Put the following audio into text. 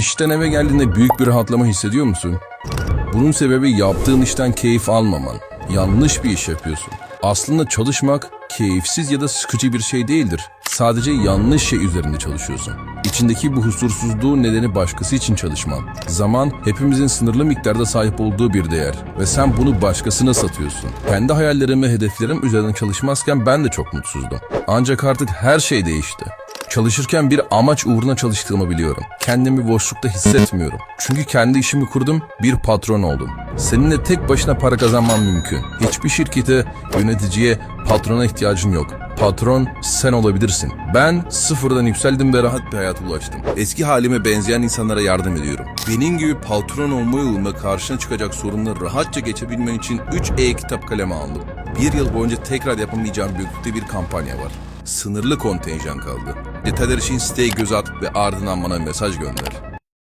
İşten eve geldiğinde büyük bir rahatlama hissediyor musun? Bunun sebebi yaptığın işten keyif almaman. Yanlış bir iş yapıyorsun. Aslında çalışmak keyifsiz ya da sıkıcı bir şey değildir. Sadece yanlış şey üzerinde çalışıyorsun. İçindeki bu huzursuzluğun nedeni başkası için çalışman. Zaman hepimizin sınırlı miktarda sahip olduğu bir değer ve sen bunu başkasına satıyorsun. Kendi hayallerim ve hedeflerim üzerine çalışmazken ben de çok mutsuzdum. Ancak artık her şey değişti. Çalışırken bir amaç uğruna çalıştığımı biliyorum. Kendimi boşlukta hissetmiyorum. Çünkü kendi işimi kurdum, bir patron oldum. Seninle tek başına para kazanman mümkün. Hiçbir şirkete, yöneticiye, patrona ihtiyacın yok. Patron sen olabilirsin. Ben sıfırdan yükseldim ve rahat bir hayata ulaştım. Eski halime benzeyen insanlara yardım ediyorum. Benim gibi patron olma yolunda karşına çıkacak sorunları rahatça geçebilmen için 3 e-kitap kalemi aldım. Bir yıl boyunca tekrar yapamayacağım büyüklükte bir kampanya var. Sınırlı kontenjan kaldı. Detaylar için siteye göz at ve ardından bana mesaj gönder.